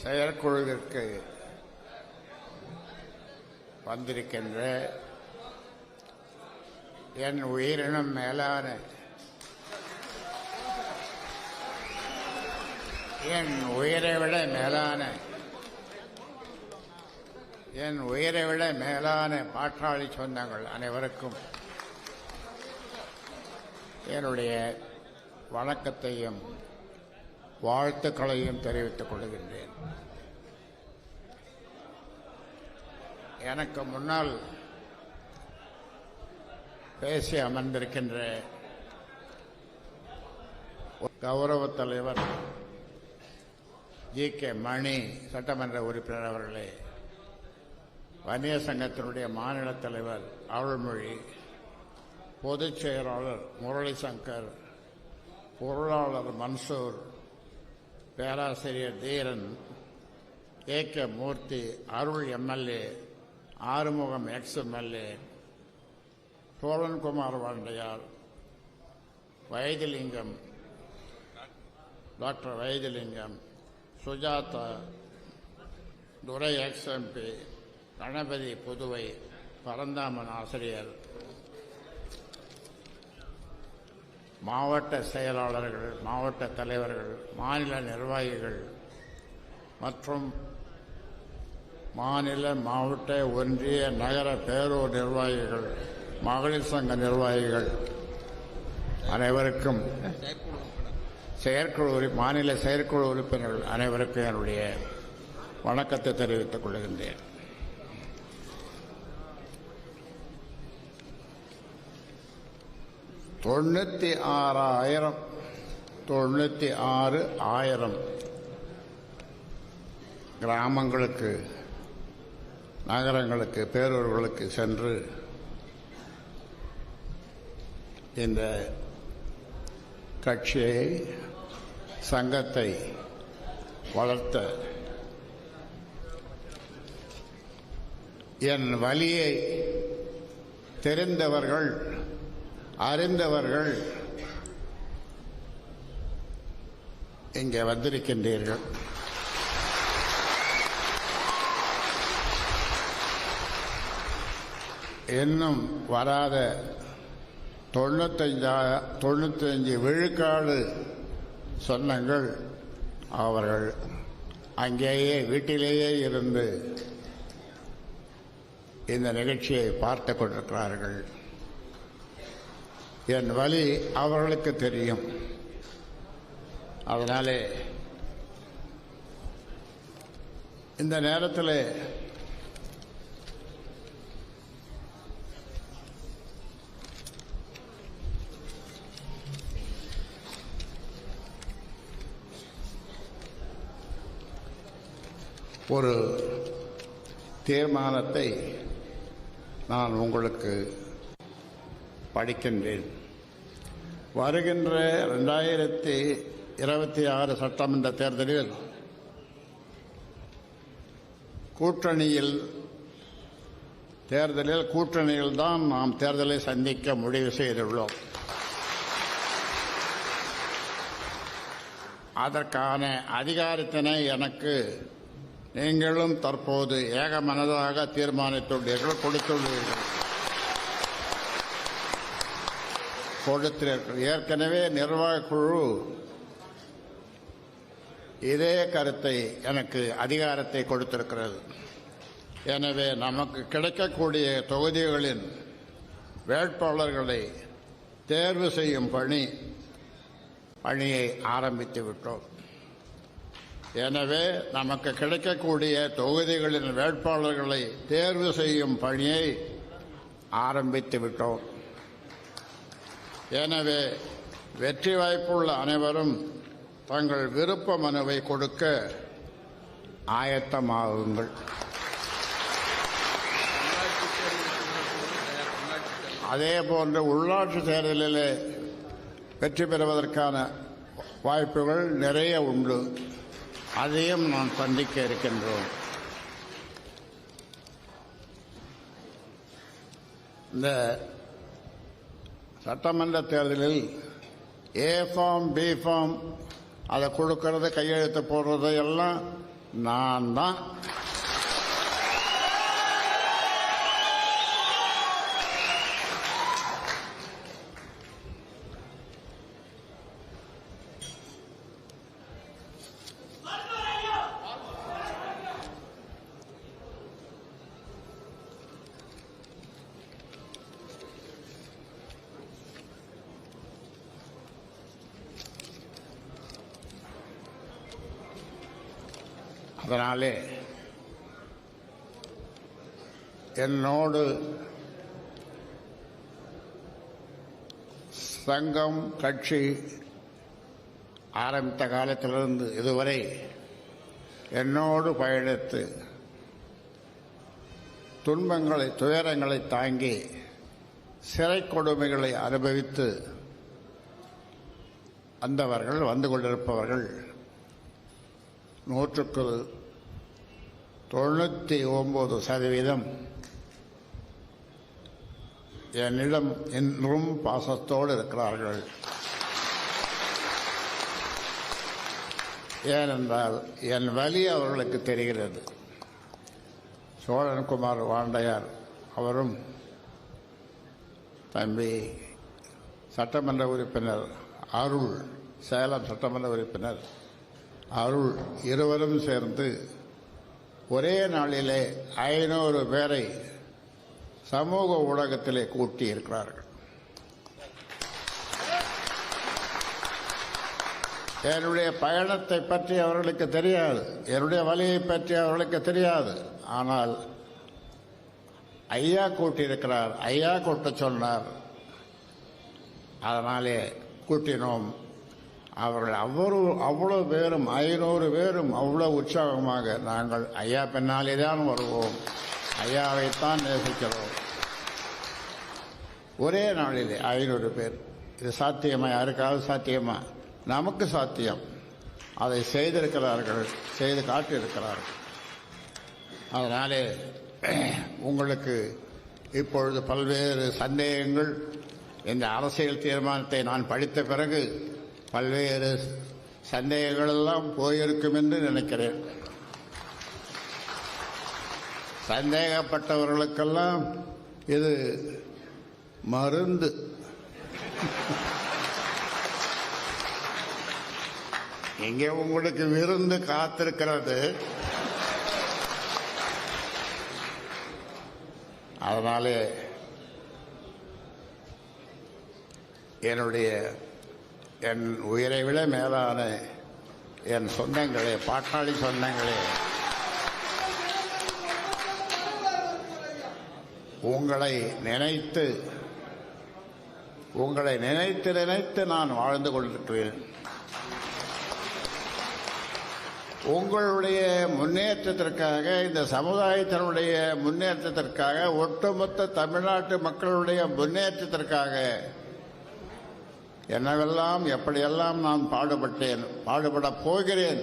செயற்குழுவிற்கு வந்திருக்கின்ற என் உயிரினும் மேலான என் உயிரை விட மேலான என் உயிரை விட மேலான பாட்டாளி சொந்தங்கள் அனைவருக்கும் என்னுடைய வணக்கத்தையும் வாழ்த்துக்களையும் தெரிவித்துக் கொள்கின்றேன். எனக்கு முன்னால் பேசி அமர்ந்திருக்கின்ற கௌரவ தலைவர் ஜி கே மணி சட்டமன்ற உறுப்பினர் அவர்களே வணிக சங்கத்தினுடைய மாநில தலைவர் அருள்மொழி பொதுச் செயலாளர் முரளி சங்கர் பொருளாளர் மன்சூர் பேராசிரியர் Dheeran A K Murthy Arul MLA Arumugam ex MLA Cholankumar Vandaiyar Vaithilingam doctor Vaithilingam Sujatha Durai ex MP Ganapathy Puduvai Paranthaman ஆசிரியர். மாவட்ட செயலாளர்கள் மாவட்ட தலைவர்கள் மாநில நிர்வாகிகள் மற்றும் மாநில மாவட்ட ஒன்றிய நகர பேரூர் நிர்வாகிகள் மகளிர் சங்க நிர்வாகிகள் அனைவருக்கும் செயற்குழு மாநில செயற்குழு உறுப்பினர்கள் அனைவருக்கும் என்னுடைய வணக்கத்தை தெரிவித்துக் கொள்கின்றேன். தொண்ணூத்தி ஆறாயிரம். தொண்ணூத்தி ஆறு ஆயிரம். கிராமங்களுக்கு நகரங்களுக்கு பேரூர்களுக்கு சென்று இந்த கட்சியை சங்கத்தை வளர்த்த என் வழியை தெரிந்தவர்கள் அறிந்தவர்கள் இங்கே வந்திருக்கின்றீர்கள். இன்னும் வராத தொண்ணூத்தஞ்சா தொண்ணூத்தஞ்சு விழுக்காடு சொன்னங்கள் அவர்கள் அங்கேயே வீட்டிலேயே இருந்து இந்த நிகழ்ச்சியை பார்த்து கொண்டிருக்கிறார்கள். என் வழி அவர்களுக்கு தெரியும். அதனாலே இந்த நேரத்தில் ஒரு தீர்மானத்தை நான் உங்களுக்கு படிக்கின்றேன். வருகின்ற ரெண்டாயிரத்தி இருபத்தி ஆறு சட்டமன்ற தேர்தலில் கூட்டணியில் தேர்தலில் கூட்டணியில் தான் நாம் தேர்தலை சந்திக்க முடிவு செய்துள்ளோம். அதற்கான அதிகாரத்தினை எனக்கு நீங்களும் தற்போது ஏகமனதாக தீர்மானித்துள்ளீர்கள் கொடுத்துள்ளீர்கள். கொடுத்தீர்கள் ஏற்கனவே நிர்வாக குழு இதே கருத்தை எனக்கு அதிகாரத்தை கொடுத்திருக்கிறது. எனவே நமக்கு கிடைக்கக்கூடிய தொகுதிகளின் வேட்பாளர்களை தேர்வு செய்யும் பணி பணியை ஆரம்பித்து விட்டோம். எனவே நமக்கு கிடைக்கக்கூடிய தொகுதிகளின் வேட்பாளர்களை தேர்வு செய்யும் பணியை ஆரம்பித்து விட்டோம். எனவே வெற்றி வாய்ப்புள்ள அனைவரும் தங்கள் விருப்ப மனுவை கொடுக்க ஆயத்தமாகுங்கள். அதே போன்று உள்ளாட்சி தேர்தலில் வெற்றி பெறுவதற்கான வாய்ப்புகள் நிறைய உண்டு. அதையும் நாம் சந்திக்க இருக்கின்றோம். இந்த சட்டமன்ற தேர்தலில் ஏ ஃபார்ம் பி ஃபார்ம் அதை கொடுக்கறது கையெழுத்து போடுறது எல்லாம் நான் தான். அதனாலே என்னோடு சங்கம் கட்சி ஆரம்பித்த காலத்திலிருந்து இதுவரை என்னோடு பயணித்து துன்பங்களை துயரங்களை தாங்கி சிறை கொடுமைகளை அனுபவித்து வந்தவர்கள் வந்து கொண்டிருப்பவர்கள் நூற்றுக்கு தொண்ணூற்றி ஒம்பது சதவீதம். என்னிடம் இன்றும் பாசத்தோடு இருக்கிறார்கள். ஏனென்றால் என் வழி அவர்களுக்கு தெரிகிறது. சோழன்குமார் வாண்டையார் அவரும் தம்பி சட்டமன்ற உறுப்பினர் அருள் சேலம் சட்டமன்ற உறுப்பினர் அருள் இருவரும் சேர்ந்து ஒரே நாளிலே ஐநூறு பேரை சமூக ஊடகத்திலே கூட்டி இருக்கிறார்கள் என்னுடைய பயணத்தை பற்றி அவர்களுக்கு தெரியாது. என்னுடைய வழியை பற்றி அவர்களுக்கு தெரியாது. ஆனால் ஐயா கூட்டியிருக்கிறார். ஐயா கூட்ட சொன்னார். அதனாலே கூட்டினோம். அவர்கள் அவ்வளவு அவ்வளவு பேரும் ஐநூறு பேரும் அவ்வளவு உற்சாகமாக நாங்கள் ஐயா பின்னாலே தான் வருவோம். ஐயாவைத்தான் நேசிக்கிறோம். ஒரே நாளிலே ஐநூறு பேர். இது சாத்தியமா? யாருக்காவது சாத்தியமா? நமக்கு சாத்தியம். அதை செய்திருக்கிறார்கள் செய்து காட்டியிருக்கிறார்கள். அதனாலே உங்களுக்கு இப்பொழுது பல்வேறு சந்தேகங்கள் இந்த அரசியல் தீர்மானத்தை நான் படித்த பிறகு பல்வேறு சந்தேகங்களெல்லாம் போயிருக்கும் என்று நினைக்கிறேன். சந்தேகப்பட்டவர்களுக்கெல்லாம் இது மருந்து. இங்கே உங்களுக்கு விருந்து காத்திருக்கிறது. அதனாலே என்னுடைய என் உயிரை விட மேலான என் சொந்தங்களே பாட்டாளி சொந்தங்களே. உங்களை நினைத்து உங்களை நினைத்து நினைத்து நான் வாழ்ந்து கொண்டிருக்கிறேன். உங்களுடைய முன்னேற்றத்திற்காக இந்த சமுதாயத்தினுடைய முன்னேற்றத்திற்காக ஒட்டுமொத்த தமிழ்நாட்டு மக்களுடைய முன்னேற்றத்திற்காக என்னவெல்லாம் எப்படியெல்லாம் நான் பாடுபட்டேன் பாடுபடப் போகிறேன்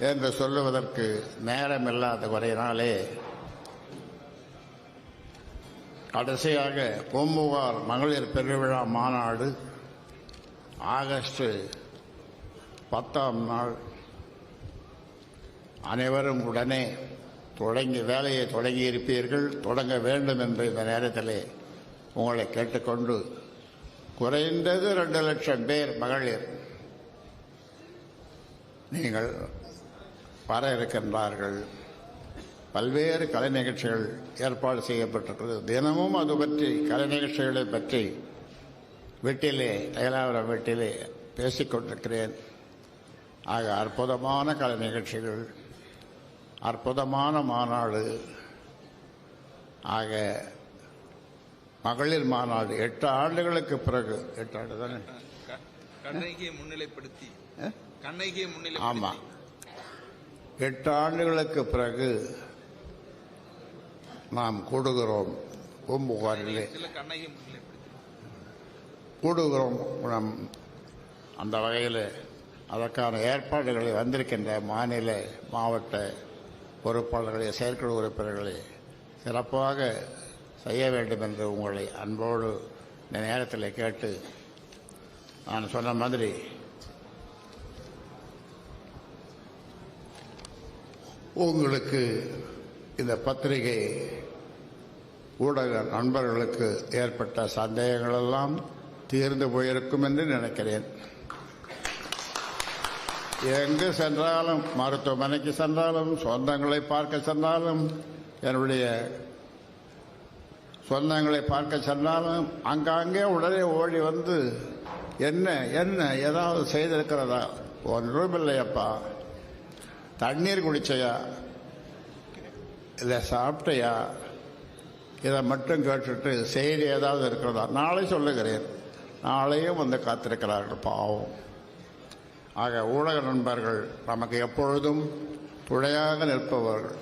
என்று சொல்லுவதற்கு நேரமில்லாத குறையினாலே கடைசியாக பூம்புகார் மகளிர் பெருவிழா மாநாடு ஆகஸ்ட் பத்தாம் நாள். அனைவரும் உடனே தொடங்கி வேலையை தொடங்கி இருப்பீர்கள் தொடங்க வேண்டும் என்று இந்த நேரத்திலே உங்களை கேட்டுக்கொண்டு குறைந்தது ரெண்டு லட்சம் பேர் மகளிர். நீங்கள் வர இருக்கின்றார்கள். பல்வேறு கலை நிகழ்ச்சிகள் ஏற்பாடு செய்யப்பட்டிருக்கிறது. தினமும் அது பற்றி கலை நிகழ்ச்சிகளை பற்றி வீட்டிலே தைலாவரம் வீட்டிலே பேசிக்கொண்டிருக்கிறேன் ஆக அற்புதமான கலை நிகழ்ச்சிகள் அற்புதமான மாநாடு. ஆக மகளிர் மாநாடு. எட்டு ஆண்டுகளுக்கு பிறகு. எட்டு ஆண்டு தானே? கண்ணகியை முன்னிலைப்படுத்தி? கண்ணகியை ஆமா. முன்னிலைப்படுத்தி எட்டு ஆண்டுகளுக்கு பிறகு நாம் கூடுகிறோம். பூம்புகாரிலே. கூடுகிறோம். நம் அந்த வகையில் அதற்கான ஏற்பாடுகளை வந்திருக்கின்ற மாநில மாவட்ட பொறுப்பாளர்களை செயற்குழு உறுப்பினர்களை சிறப்பாக செய்ய வேண்டும் என்று உங்களை அன்போடு இந்த நேரத்தில் கேட்டு நான் சொன்ன மாதிரி உங்களுக்கு இந்த பத்திரிகை ஊடக நண்பர்களுக்கு ஏற்பட்ட சந்தேகங்களெல்லாம் தீர்ந்து போயிருக்கும் என்று நினைக்கிறேன். எங்கு சென்றாலும் மருத்துவமனைக்கு சென்றாலும் சொந்தங்களை பார்க்க சென்றாலும் என்னுடைய சொந்தங்களை பார்க்க சென்றாலும் அங்கங்கே உடனே ஓடி வந்து என்ன என்ன ஏதாவது செய்திருக்கிறதா? ஒன்றும் இல்லையப்பா. தண்ணீர் குடிச்சையா? இல்லை சாப்பிட்டையா? இதை மட்டும் கேட்டுட்டு செய்தி ஏதாவது இருக்கிறதா? நாளை சொல்லுகிறேன். நாளையும் வந்து காத்திருக்கிறார்கள் பாவம். ஆக ஊடக நண்பர்கள் நமக்கு எப்பொழுதும் துணையாக நிற்பவர்கள்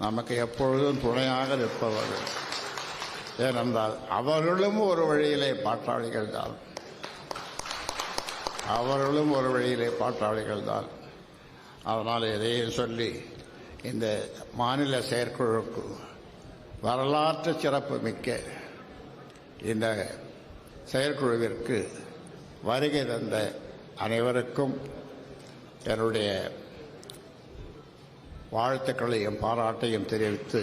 நமக்கு எப்பொழுதும் துணையாக நிற்பவர்கள் ஏனென்றால் அவர்களும் ஒரு வழியிலே பாட்டாளிகள் தான். அவர்களும் ஒரு வழியிலே பாட்டாளிகள் தான். அதனால் இதையும் சொல்லி இந்த மாநில செயற்குழுக்கு வரலாற்று சிறப்பு மிக்க இந்த செயற்குழுவிற்கு வருகை தந்த அனைவருக்கும் என்னுடைய வாழ்த்துக்களையும் பாராட்டையும் தெரிவித்து